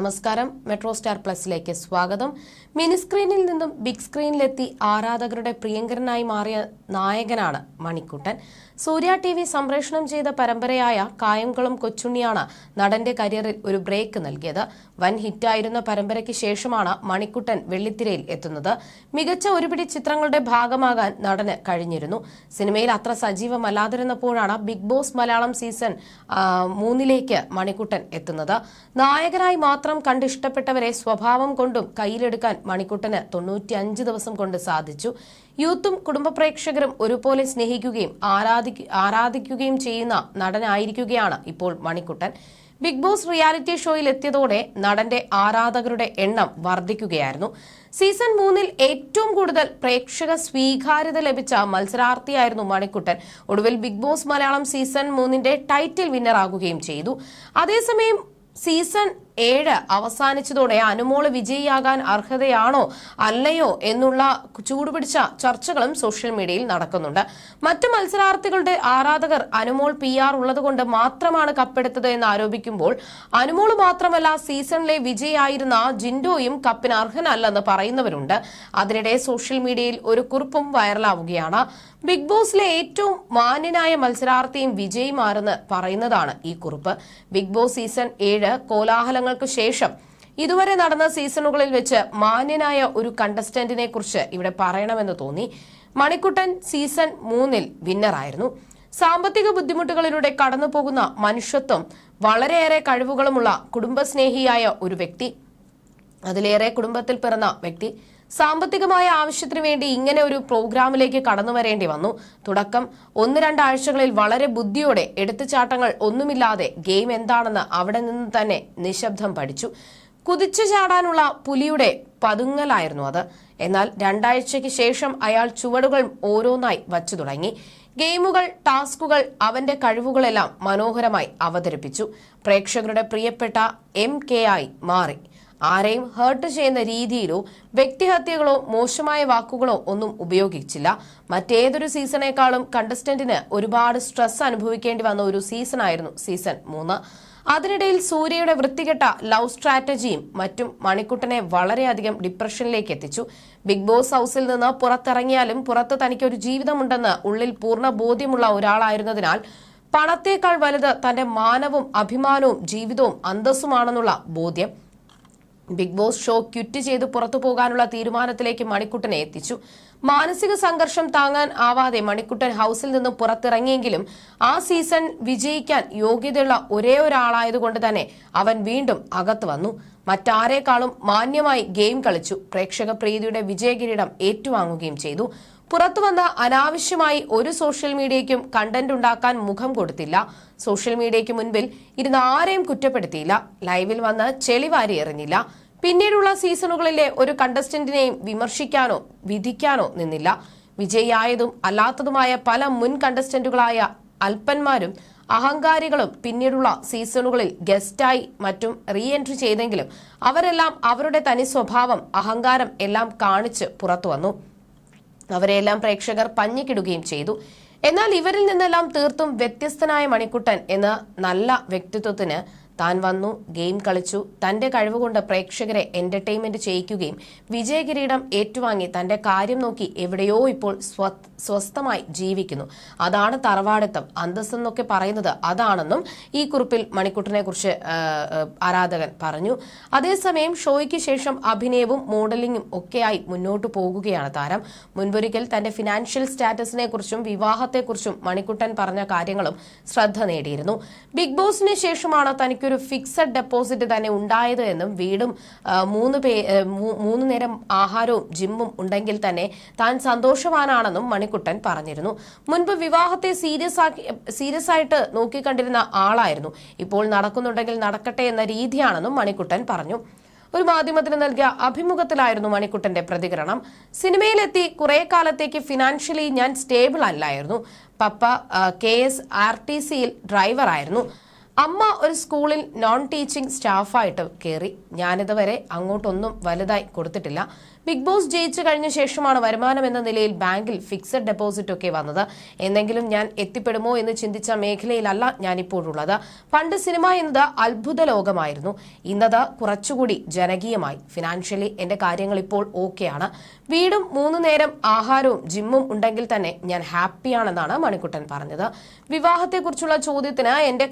നമസ്കാരം. Metro star പ്ലസിലേക്ക് സ്വാഗതം. Mini സ്ക്രീനിൽ നിന്നും ബിഗ് സ്ക്രീനിലെത്തി ആരാധകരുടെ പ്രിയങ്കരനായി മാറിയ നായകനാണ് മണിക്കുട്ടൻ. സൂര്യ ടി വി സംപ്രേഷണം ചെയ്ത പരമ്പരയായ കായംകുളം കൊച്ചുണ്ണിയാണ് നടന്റെ കരിയറിൽ ഒരു ബ്രേക്ക് നൽകിയത്. വൻ ഹിറ്റായിരുന്ന പരമ്പരയ്ക്ക് ശേഷമാണ് മണിക്കുട്ടൻ വെള്ളിത്തിരയിൽ എത്തുന്നത്. മികച്ച ഒരുപിടി ചിത്രങ്ങളുടെ ഭാഗമാകാൻ നടന് കഴിഞ്ഞിരുന്നു. സിനിമയിൽ അത്ര സജീവമല്ലാതിരുന്നപ്പോഴാണ് ബിഗ് ബോസ് മലയാളം സീസൺ മൂന്നിലേക്ക് മണിക്കുട്ടൻ എത്തുന്നത്. നായകനായി മാത്രം കണ്ടിഷ്ടപ്പെട്ടവരെ സ്വഭാവം കൊണ്ടും കയ്യിലെടുക്കാൻ മണിക്കുട്ടന് തൊണ്ണൂറ്റിയഞ്ച് ദിവസം കൊണ്ട് സാധിച്ചു. യൂത്തും കുടുംബ പ്രേക്ഷകരും ഒരുപോലെ സ്നേഹിക്കുകയും ആരാധിക്കുകയും ചെയ്യുന്ന നടനായിരിക്കുകയാണ് ഇപ്പോൾ മണിക്കുട്ടൻ. ബിഗ് ബോസ് റിയാലിറ്റി ഷോയിൽ എത്തിയതോടെ നടന്റെ ആരാധകരുടെ എണ്ണം വർദ്ധിക്കുകയായിരുന്നു. സീസൺ മൂന്നിൽ ഏറ്റവും കൂടുതൽ പ്രേക്ഷക സ്വീകാര്യത ലഭിച്ച മത്സരാർത്ഥിയായിരുന്നു മണിക്കുട്ടൻ. ഒടുവിൽ ബിഗ് ബോസ് മലയാളം സീസൺ മൂന്നിന്റെ ടൈറ്റിൽ വിന്നറാകുകയും ചെയ്തു. അതേസമയം സീസൺ ഏഴ് അവസാനിച്ചതോടെ അനുമോൾ വിജയിയാകാൻ അർഹതയാണോ അല്ലയോ എന്നുള്ള ചൂടുപിടിച്ച ചർച്ചകളും സോഷ്യൽ മീഡിയയിൽ നടക്കുന്നുണ്ട്. മറ്റു മത്സരാർത്ഥികളുടെ ആരാധകർ അനുമോൾ പി ആർ ഉള്ളതുകൊണ്ട് മാത്രമാണ് കപ്പെടുത്തത് എന്ന് ആരോപിക്കുമ്പോൾ അനുമോൾ മാത്രമല്ല സീസണിലെ വിജയായിരുന്ന ജിൻഡോയും കപ്പിന് അർഹനല്ലെന്ന് പറയുന്നവരുണ്ട്. അതിനിടെ സോഷ്യൽ മീഡിയയിൽ ഒരു കുറിപ്പും വൈറലാവുകയാണ്. ബിഗ് ബോസിലെ ഏറ്റവും മാന്യനായ മത്സരാർത്ഥിയും വിജയിമാരെന്ന് പറയുന്നതാണ് ഈ കുറിപ്പ്. ബിഗ് ബോസ് സീസൺ ഏഴ് കോലാഹലങ്ങൾക്ക് ശേഷം ഇതുവരെ നടന്ന സീസണുകളിൽ വെച്ച് മാന്യനായ ഒരു കണ്ടസ്റ്റന്റിനെ കുറിച്ച് ഇവിടെ പറയണമെന്ന് തോന്നി. മണിക്കുട്ടൻ സീസൺ മൂന്നിൽ വിന്നറായിരുന്നു സാമ്പത്തിക ബുദ്ധിമുട്ടുകളിലൂടെ കടന്നുപോകുന്ന മനുഷ്യത്വം വളരെയേറെ കഴിവുകളുമുള്ള കുടുംബസ്നേഹിയായ ഒരു വ്യക്തി. അതിലേറെ കുടുംബത്തിൽ പിറന്ന വ്യക്തി. സാമ്പത്തികമായ ആവശ്യത്തിനു വേണ്ടി ഇങ്ങനെ ഒരു പ്രോഗ്രാമിലേക്ക് കടന്നു വരേണ്ടി വന്നു. തുടക്കം ഒന്ന് രണ്ടാഴ്ചകളിൽ വളരെ ബുദ്ധിയോടെ എടുത്തുചാട്ടങ്ങൾ ഒന്നുമില്ലാതെ ഗെയിം എന്താണെന്ന് അവിടെ നിന്ന് തന്നെ നിശബ്ദം പഠിച്ചു. കുതിച്ചു ചാടാനുള്ള പുലിയുടെ പതുങ്ങലായിരുന്നു അത്. എന്നാൽ രണ്ടാഴ്ചയ്ക്ക് ശേഷം അയാൾ ചുവടുകൾ ഓരോന്നായി വച്ചു തുടങ്ങി. ഗെയിമുകൾ ടാസ്കുകൾ അവന്റെ കഴിവുകളെല്ലാം മനോഹരമായി അവതരിപ്പിച്ചു. പ്രേക്ഷകരുടെ പ്രിയപ്പെട്ട എം കെ ആയി മാറി. ആരെയും ഹേർട്ട് ചെയ്യുന്ന രീതിയിലോ വ്യക്തിഹത്യകളോ മോശമായ വാക്കുകളോ ഒന്നും ഉപയോഗിച്ചില്ല. മറ്റേതൊരു സീസണേക്കാളും കണ്ടസ്റ്റന്റിന് ഒരുപാട് സ്ട്രെസ് അനുഭവിക്കേണ്ടി വന്ന ഒരു സീസണായിരുന്നു സീസൺ മൂന്ന്. അതിനിടയിൽ സൂര്യയുടെ വൃത്തികെട്ട ലവ് സ്ട്രാറ്റജിയും മറ്റും മണിക്കുട്ടനെ വളരെയധികം ഡിപ്രഷനിലേക്ക് എത്തിച്ചു. ബിഗ് ബോസ് ഹൌസിൽ നിന്ന് പുറത്തിറങ്ങിയാലും പുറത്ത് തനിക്കൊരു ജീവിതമുണ്ടെന്ന് ഉള്ളിൽ പൂർണ ബോധ്യമുള്ള ഒരാളായിരുന്നതിനാൽ പണത്തേക്കാൾ വലുത് തന്റെ മാനവും അഭിമാനവും ജീവിതവും അന്തസ്സുമാണെന്നുള്ള ബോധ്യം ബിഗ് ബോസ് ഷോ ക്വിറ്റ് ചെയ്ത് പുറത്തു പോകാനുള്ള തീരുമാനത്തിലേക്ക് മണിക്കുട്ടനെ എത്തിച്ചു. മാനസിക സംഘർഷം താങ്ങാൻ ആവാതെ മണിക്കുട്ടൻ ഹൌസിൽ നിന്നും പുറത്തിറങ്ങിയെങ്കിലും ആ സീസൺ വിജയിക്കാൻ യോഗ്യതയുള്ള ഒരേ ഒരാളായതുകൊണ്ട് തന്നെ അവൻ വീണ്ടും അകത്ത് വന്നു. മറ്റാരേക്കാളും മാന്യമായി ഗെയിം കളിച്ചു. പ്രേക്ഷക പ്രീതിയുടെ വിജയകിരീടം ഏറ്റുവാങ്ങുകയും ചെയ്തു. പുറത്തു വന്ന അനാവശ്യമായി ഒരു സോഷ്യൽ മീഡിയയ്ക്കും കണ്ടന്റ് ഉണ്ടാക്കാൻ മുഖം കൊടുത്തില്ല. സോഷ്യൽ മീഡിയയ്ക്ക് മുൻപിൽ ഇരുന്ന് ആരെയും കുറ്റപ്പെടുത്തിയില്ല. ലൈവിൽ വന്ന് ചെളിവാരി എറിഞ്ഞില്ല. പിന്നീടുള്ള സീസണുകളിലെ ഒരു കണ്ടസ്റ്റന്റിനെയും വിമർശിക്കാനോ വിധിക്കാനോ നിന്നില്ല. വിജയിയായതും അല്ലാത്തതുമായ പല മുൻ കണ്ടസ്റ്റന്റുകളായ അല്പന്മാരും അഹങ്കാരികളും പിന്നീടുള്ള സീസണുകളിൽ ഗസ്റ്റായി മറ്റും റീ എൻട്രി ചെയ്തെങ്കിലും അവരെല്ലാം അവരുടെ തനി സ്വഭാവം അഹങ്കാരം എല്ലാം കാണിച്ച് പുറത്തു വന്നു അവരെല്ലാം പ്രേക്ഷകർ പഞ്ഞിക്കിടുകയും ചെയ്തു. എന്നാൽ ഇവരിൽ നിന്നെല്ലാം തീർത്തും വ്യത്യസ്തനായ മണിക്കുട്ടൻ എന്ന നല്ല വ്യക്തിത്വത്തിന് താൻ വന്നു ഗെയിം കളിച്ചു. തന്റെ കഴിവുകൊണ്ട് പ്രേക്ഷകരെ എന്റർടൈൻമെന്റ് ചെയ്യിക്കുകയും വിജയകിരീടം ഏറ്റുവാങ്ങി തന്റെ കാര്യം നോക്കി എവിടെയോ ഇപ്പോൾ സ്വ- സ്വസ്ഥമായി ജീവിക്കുന്നു. അതാണ് തറവാടിത്തം. അന്തസ്സെന്നൊക്കെ പറയുന്നത് അതാണെന്നും ഈ കുറിപ്പിൽ മണിക്കുട്ടനെ കുറിച്ച് ആരാധകൻ പറഞ്ഞു. അതേസമയം ഷോയ്ക്ക് ശേഷം അഭിനയവും മോഡലിംഗും ഒക്കെയായി മുന്നോട്ടു പോകുകയാണ് താരം. മുൻപൊരിക്കൽ തന്റെ ഫിനാൻഷ്യൽ സ്റ്റാറ്റസിനെ കുറിച്ചും വിവാഹത്തെക്കുറിച്ചും മണിക്കുട്ടൻ പറഞ്ഞ കാര്യങ്ങളും ശ്രദ്ധ നേടിയിരുന്നു. ബിഗ് ബോസിന് ശേഷമാണ് തനിക്കൊരു ഫിക്സഡ് ഡെപ്പോസിറ്റ് തന്നെ ഉണ്ടായത് എന്നും വീടും മൂന്ന് പേ മൂന്ന് നേരം ആഹാരവും ജിമ്മും ഉണ്ടെങ്കിൽ തന്നെ താൻ സന്തോഷവാനാണെന്നും മണിക്കുട്ടൻ പറഞ്ഞിരുന്നു. മുൻപ് വിവാഹത്തെ സീരിയസ് ആക്കി സീരിയസ് ആയിട്ട് നോക്കിക്കണ്ടിരുന്ന ആളായിരുന്നു. ഇപ്പോൾ നടക്കുന്നുണ്ടെങ്കിൽ നടക്കട്ടെ എന്ന രീതിയാണെന്നും മണിക്കുട്ടൻ പറഞ്ഞു. ഒരു മാധ്യമത്തിന് നൽകിയ അഭിമുഖത്തിലായിരുന്നു മണിക്കുട്ടന്റെ പ്രതികരണം. സിനിമയിലെത്തി കുറെ കാലത്തേക്ക് ഫിനാൻഷ്യലി ഞാൻ സ്റ്റേബിൾ അല്ലായിരുന്നു. പപ്പ കെ എസ് ആർ ടി സിയിൽ ഡ്രൈവറായിരുന്നു അമ്മ ഒരു സ്കൂളിൽ നോൺ ടീച്ചിങ് സ്റ്റാഫായിട്ട് കയറി ഞാനിതുവരെ അങ്ങോട്ടൊന്നും വലുതായി കൊടുത്തിട്ടില്ല. ബിഗ് ബോസ് ജയിച്ചു കഴിഞ്ഞ ശേഷമാണ് വരുമാനം എന്ന നിലയിൽ ബാങ്കിൽ ഫിക്സഡ് ഡെപ്പോസിറ്റ് ഒക്കെ വന്നത്. എന്തെങ്കിലും ഞാൻ എത്തിപ്പെടുമോ എന്ന് ചിന്തിച്ച മേഖലയിലല്ല ഞാനിപ്പോഴുള്ളത്. പണ്ട് സിനിമ എന്നത് അത്ഭുത ലോകമായിരുന്നു. ഇന്നത് കുറച്ചുകൂടി ജനകീയമായി. ഫിനാൻഷ്യലി എന്റെ കാര്യങ്ങൾ ഇപ്പോൾ ഓക്കെയാണ് വീടും മൂന്നു നേരം ആഹാരവും ജിമ്മും ഉണ്ടെങ്കിൽ തന്നെ ഞാൻ ഹാപ്പിയാണെന്നാണ് മണിക്കുട്ടൻ പറഞ്ഞത്. വിവാഹത്തെക്കുറിച്ചുള്ള ചോദ്യത്തിന് എന്റെ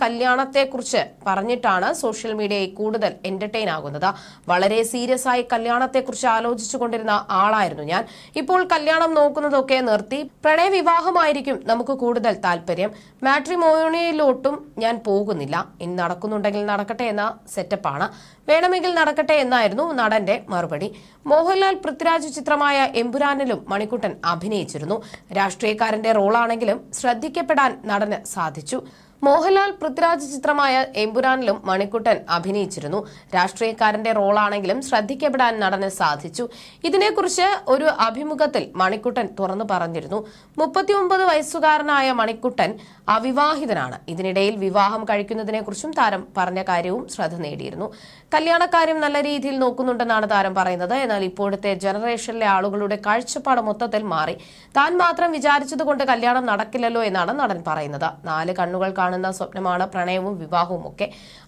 കല്യാണത്തെക്കുറിച്ച് പറഞ്ഞിട്ടാണ് സോഷ്യൽ മീഡിയയിൽ കൂടുതൽ എന്റർടൈൻ ആകുന്നത്. വളരെ സീരിയസ് ആയി കല്യാണത്തെക്കുറിച്ച് ആലോചിച്ചു കൊണ്ടിരുന്ന ആളായിരുന്നു ഞാൻ. ഇപ്പോൾ കല്യാണം നോക്കുന്നതൊക്കെ നിർത്തി പ്രണയവിവാഹമായിരിക്കും നമുക്ക് കൂടുതൽ താല്പര്യം. മാട്രിമോണിയിലോട്ടും ഞാൻ പോകുന്നില്ല. ഇനി നടക്കുന്നുണ്ടെങ്കിൽ നടക്കട്ടെ എന്ന സെറ്റപ്പാണ് വേണമെങ്കിൽ നടക്കട്ടെ എന്നായിരുന്നു നടന്റെ മറുപടി. മോഹൻലാൽ പൃഥ്വിരാജ് ചിത്രമായ എമ്പുരാനിലും മണിക്കുട്ടൻ അഭിനയിച്ചിരുന്നു. രാഷ്ട്രീയക്കാരന്റെ റോളാണെങ്കിലും ശ്രദ്ധിക്കപ്പെടാൻ നടന് സാധിച്ചു. മോഹൻലാൽ പൃഥ്വിരാജ് ചിത്രമായ എമ്പുരാനിലും മണിക്കുട്ടൻ അഭിനയിച്ചിരുന്നു. രാഷ്ട്രീയക്കാരന്റെ റോളാണെങ്കിലും ശ്രദ്ധിക്കപ്പെടാൻ നടന് സാധിച്ചു. ഇതിനെക്കുറിച്ച് ഒരു അഭിമുഖത്തിൽ മണിക്കുട്ടൻ തുറന്നു പറഞ്ഞിരുന്നു. മുപ്പത്തിയൊമ്പത് വയസ്സുകാരനായ മണിക്കുട്ടൻ അവിവാഹിതനാണ്. ഇതിനിടയിൽ വിവാഹം കഴിക്കുന്നതിനെക്കുറിച്ചും താരം പറഞ്ഞ കാര്യവും ശ്രദ്ധ നേടിയിരുന്നു. കല്യാണക്കാര്യം നല്ല രീതിയിൽ നോക്കുന്നുണ്ടെന്നാണ് താരം പറയുന്നത്. എന്നാൽ ഇപ്പോഴത്തെ ജനറേഷനിലെ ആളുകളുടെ കാഴ്ചപ്പാട് മൊത്തത്തിൽ മാറി. താൻ മാത്രം വിചാരിച്ചതുകൊണ്ട് കല്യാണം നടക്കില്ലല്ലോ എന്നാണ് നടൻ പറയുന്നത്. നാല് കണ്ണുകൾ കാണുന്ന സ്വപ്നമാണ് പ്രണയവും വിവാഹവും ഒക്കെ.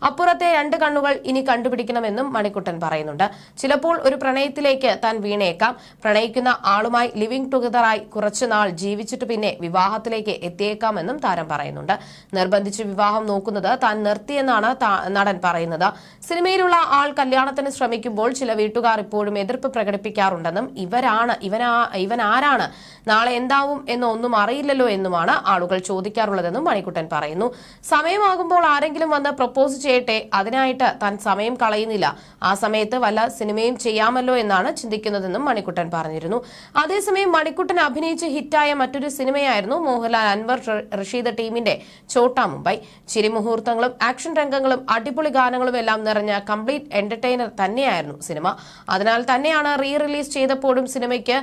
അപ്പുറത്തെ രണ്ട് കണ്ണുകൾ ഇനി കണ്ടുപിടിക്കണമെന്നും മണിക്കുട്ടൻ പറയുന്നുണ്ട്. ചിലപ്പോൾ ഒരു പ്രണയത്തിലേക്ക് താൻ വീണേക്കാം. പ്രണയിക്കുന്ന ആളുമായി ലിവിംഗ് ടുഗദറായി കുറച്ചുനാൾ ജീവിച്ചിട്ട് പിന്നെ വിവാഹത്തിലേക്ക് എത്തിയേക്കാമെന്നും താരം പറയുന്നുണ്ട്. നിർബന്ധിച്ച് വിവാഹം നോക്കുന്നത് താൻ നിർത്തിയെന്നാണ് നടൻ പറയുന്നത്. സിനിമയിലുള്ള ആൾ കല്യാണത്തിന് ശ്രമിക്കുമ്പോൾ ചില വീട്ടുകാർ ഇപ്പോഴും എതിർപ്പ് പ്രകടിപ്പിക്കാറുണ്ടെന്നും ഇവരാണ് ഇവനാ ഇവൻ ആരാണ് നാളെ എന്താവും എന്നൊന്നും അറിയില്ലല്ലോ എന്നുമാണ് ആളുകൾ ചോദിക്കാറുള്ളതെന്നും മണിക്കുട്ടൻ പറയുന്നു. സമയമാകുമ്പോൾ ആരെങ്കിലും വന്ന് പ്രപ്പോസ് ചെയ്യട്ടെ? അതിനായിട്ട് താൻ സമയം കളയുന്നില്ല. ആ സമയത്ത് വല്ല സിനിമയും ചെയ്യാമല്ലോ എന്നാണ് ചിന്തിക്കുന്നതെന്നും മണിക്കുട്ടൻ പറഞ്ഞിരുന്നു. അതേസമയം മണിക്കുട്ടൻ അഭിനയിച്ച് ഹിറ്റായ മറ്റൊരു സിനിമയായിരുന്നു മോഹൻലാൽ അൻവർ റഷീദ് ടീമിന്റെ ചോട്ടാ മുംബൈ. ചിരിമുഹൂർത്തങ്ങളും ആക്ഷൻ രംഗങ്ങളും അടിപൊളി ഗാനങ്ങളും എല്ലാം നിറഞ്ഞ കംപ്ലീറ്റ് എന്റർടൈനർ തന്നെയായിരുന്നു സിനിമ. അതിനാൽ തന്നെയാണ് റീ റിലീസ് ചെയ്തപ്പോഴും സിനിമയ്ക്ക്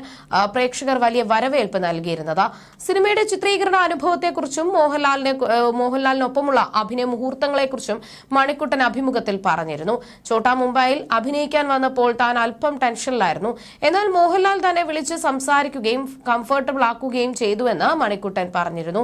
പ്രേക്ഷകർ വലിയ വരവേൽപ്പ് നൽകിയിരുന്നത്. സിനിമയുടെ ചിത്രീകരണ അനുഭവത്തെക്കുറിച്ചും മോഹൻലാലിനെ മോഹൻലാലിനൊപ്പമുള്ള അഭിനയ മുഹൂർത്തങ്ങളെക്കുറിച്ചും മണിക്കുട്ടൻ അഭിമുഖത്തിൽ പറഞ്ഞിരുന്നു. ചോട്ടാ മുംബൈയിൽ അഭിനയിക്കാൻ വന്നപ്പോൾ താൻ അല്പം ടെൻഷനിലായിരുന്നു. എന്നാൽ മോഹൻലാൽ തന്നെ വിളിച്ച് സംസാരിക്കുകയും കംഫർട്ടബിൾ ആക്കുകയും ചെയ്തുവെന്ന് മണിക്കുട്ടൻ പറഞ്ഞിരുന്നു.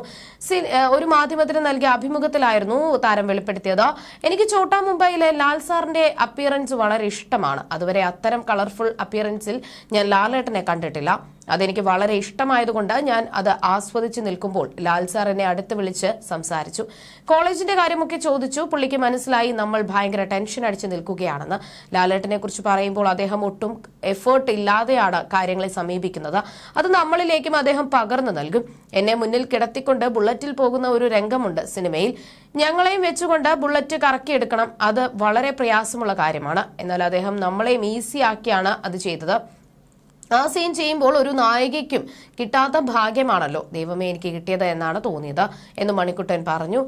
ഒരു മാധ്യമത്തിന് നൽകിയ അഭിമുഖത്തിലായിരുന്നു താരം വെളിപ്പെടുത്തിയത്. എനിക്ക് ചോട്ടാ മുംബൈയിലെ ലാൽ സാറിന്റെ അപ്പിയറൻസ് വളരെ ഇഷ്ടമാണ്. അതുവരെ അത്തരം കളർഫുൾ അപ്പിയറൻസിൽ ഞാൻ ലാലേട്ടനെ കണ്ടിട്ടില്ല. അതെനിക്ക് വളരെ ഇഷ്ടമായതുകൊണ്ട് ഞാൻ അത് ആസ്വദിച്ച് നിൽക്കുമ്പോൾ ലാൽ സാർ എന്നെ അടുത്ത് വിളിച്ച് സംസാരിച്ചു. കോളേജിന്റെ കാര്യമൊക്കെ ചോദിച്ചു. പുള്ളിക്ക് മനസ്സിലായി നമ്മൾ ഭയങ്കര ടെൻഷൻ അടിച്ച് നിൽക്കുകയാണെന്ന്. ലാലേട്ടനെ കുറിച്ച് പറയുമ്പോൾ അദ്ദേഹം ഒട്ടും എഫേർട്ട് ഇല്ലാതെയാണ് കാര്യങ്ങളെ സമീപിക്കുന്നത്. അത് നമ്മളിലേക്കും അദ്ദേഹം പകർന്നു നൽകും. എന്നെ മുന്നിൽ കിടത്തിക്കൊണ്ട് ബുള്ളറ്റിൽ പോകുന്ന ഒരു രംഗമുണ്ട് സിനിമയിൽ. ഞങ്ങളെയും വെച്ചുകൊണ്ട് ബുള്ളറ്റ് കറക്കിയെടുക്കണം അത് വളരെ പ്രയാസമുള്ള കാര്യമാണ്. എന്നാൽ അദ്ദേഹം നമ്മളെയും ഈസി ആക്കിയാണ് അത് ചെയ്തത്. ആ സീൻ ചെയ്യുമ്പോൾ ഒരു നായികയ്ക്കും കിട്ടാത്ത ഭാഗ്യമാണല്ലോ ദൈവമേ എനിക്ക് കിട്ടിയത് എന്നാണ് തോന്നിയത് എന്ന് മണിക്കുട്ടൻ പറഞ്ഞു.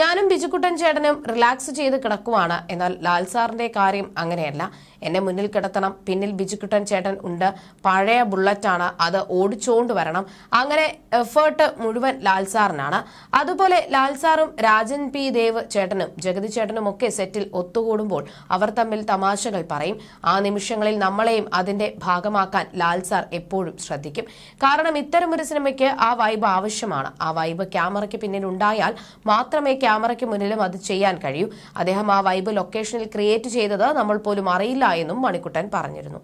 ഞാനും ബിജുക്കുട്ടൻ ചേട്ടനും റിലാക്സ് ചെയ്ത് കിടക്കുവാണ്. എന്നാൽ ലാൽ സാറിന്റെ കാര്യം അങ്ങനെയല്ല. എന്നെ മുന്നിൽ കിടത്തണം. പിന്നിൽ ബിജുക്കുട്ടൻ ചേട്ടൻ ഉണ്ട്. പഴയ ബുള്ളറ്റാണ് അത് ഓടിച്ചുകൊണ്ട് വരണം. അങ്ങനെ എഫേർട്ട് മുഴുവൻ ലാൽ സാറിനാണ്. അതുപോലെ ലാൽ സാറും രാജൻ പി ദേവ് ചേട്ടനും ജഗതി ചേട്ടനും ഒക്കെ സെറ്റിൽ ഒത്തുകൂടുമ്പോൾ അവർ തമ്മിൽ തമാശകൾ പറയും. ആ നിമിഷങ്ങളിൽ നമ്മളെയും അതിന്റെ ഭാഗമാക്കാൻ ലാൽ സാർ എപ്പോഴും ശ്രദ്ധിക്കും. കാരണം ഇത്തരമൊരു സിനിമയ്ക്ക് ആ വൈബ് ആവശ്യമാണ്. ആ വൈബ് ക്യാമറയ്ക്ക് പിന്നിൽ ഉണ്ടായാൽ മാത്രമേ ക്യാമറയ്ക്ക് മുന്നിലും അത് ചെയ്യാൻ കഴിയൂ. അദ്ദേഹം ആ വൈബ് ലൊക്കേഷനിൽ ക്രിയേറ്റ് ചെയ്തത് നമ്മൾ പോലും അറിയില്ല എന്നും മണിക്കുട്ടൻ പറഞ്ഞിരുന്നു.